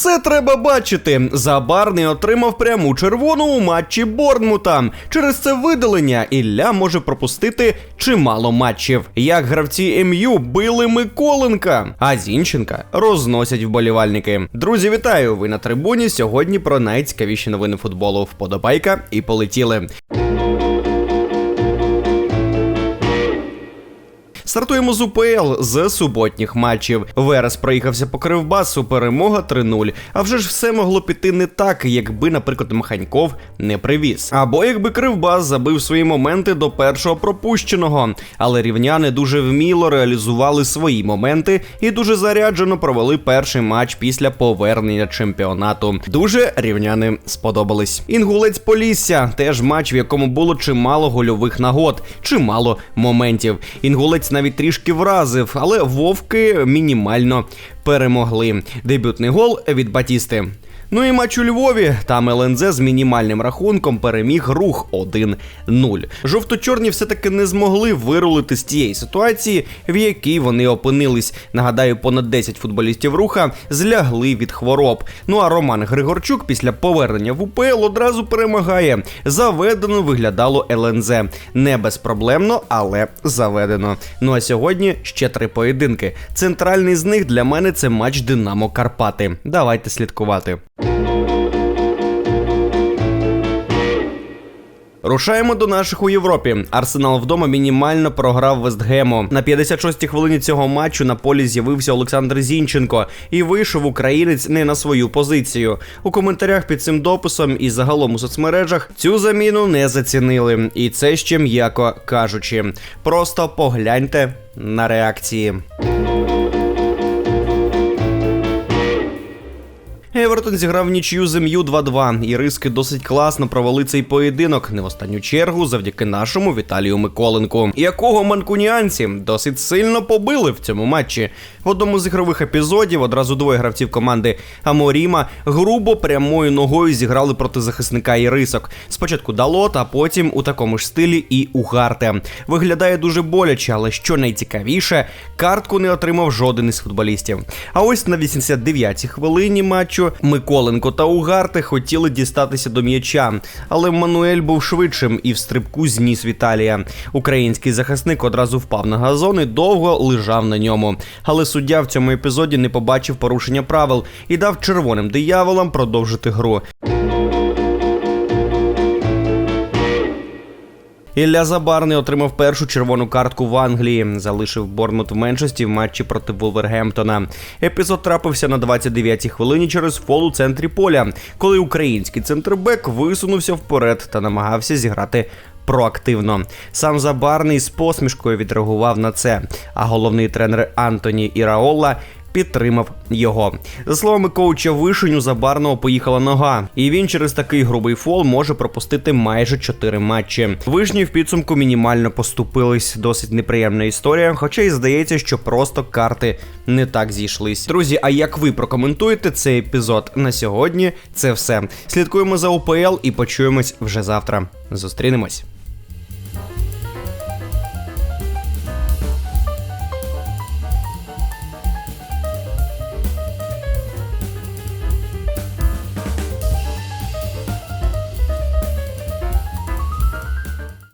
Це треба бачити. Забарний отримав пряму червону у матчі Борнмута. Через це видалення Ілля може пропустити чимало матчів. Як гравці МЮ били Миколенка, а Зінченка розносять вболівальники. Друзі, вітаю! Ви на трибуні. Сьогодні про найцікавіші новини футболу. Вподобайка і полетіли. Стартуємо з УПЛ з суботніх матчів. Верес проїхався по Кривбасу, перемога 3-0. А вже ж все могло піти не так, якби, наприклад, Маханьков не привіз. Або якби Кривбас забив свої моменти до першого пропущеного. Але рівняни дуже вміло реалізували свої моменти і дуже заряджено провели перший матч після повернення чемпіонату. Дуже рівняни сподобались. Інгулець Полісся теж матч, в якому було чимало гольових нагод, чимало моментів. Інгулець навіть трішки вразив, але вовки мінімально перемогли. Дебютний гол від Батісти. Ну і матч у Львові. Там ЛНЗ з мінімальним рахунком переміг рух 1-0. Жовто-чорні все-таки не змогли вирулити з тієї ситуації, в якій вони опинились. Нагадаю, понад 10 футболістів руха злягли від хвороб. Ну а Роман Григорчук після повернення в УПЛ одразу перемагає. Заведено виглядало ЛНЗ. Не безпроблемно, але заведено. Ну а сьогодні ще три поєдинки. Центральний з них для мене це матч Динамо Карпати. Давайте слідкувати. Рушаємо до наших у Європі. Арсенал вдома мінімально програв Вестгему. На 56-й хвилині цього матчу на полі з'явився Олександр Зінченко і вийшов українець не на свою позицію. У коментарях під цим дописом і загалом у соцмережах цю заміну не зацінили. І це ще м'яко кажучи. Просто погляньте на реакції. Евертон зіграв нічию з МЮ 2-2, і риски досить класно провели цей поєдинок, не в останню чергу завдяки нашому Віталію Миколенку, якого манкуніанці досить сильно побили в цьому матчі. В одному з ігрових епізодів одразу двоє гравців команди Аморіма грубо прямою ногою зіграли проти захисника і рисок. Спочатку Далот, а потім у такому ж стилі і Угарте. Виглядає дуже боляче, але що найцікавіше, картку не отримав жоден із футболістів. А ось на 89-й хвилині матчу Миколенко та Угарте хотіли дістатися до м'яча, але Мануель був швидшим і в стрибку зніс Віталія. Український захисник одразу впав на газон і довго лежав на ньому. Але суддя в цьому епізоді не побачив порушення правил і дав червоним дияволам продовжити гру. Ілля Забарний отримав першу червону картку в Англії. Залишив Борнмут в меншості в матчі проти Вулвергемптона. Епізод трапився на 29-й хвилині через фол у центрі поля, коли український центрбек висунувся вперед та намагався зіграти. Проактивно сам Забарний з посмішкою відреагував на це. А головний тренер Антоні Іраола підтримав його. За словами коуча Вишеню, Забарного поїхала нога, і він через такий грубий фол може пропустити майже 4 матчі. Вишні в підсумку мінімально поступились. Досить неприємна історія, хоча й здається, що просто карти не так зійшлись. Друзі, а як ви прокоментуєте цей епізод на сьогодні? Це все. Слідкуємо за УПЛ і почуємось вже завтра. Зустрінемось.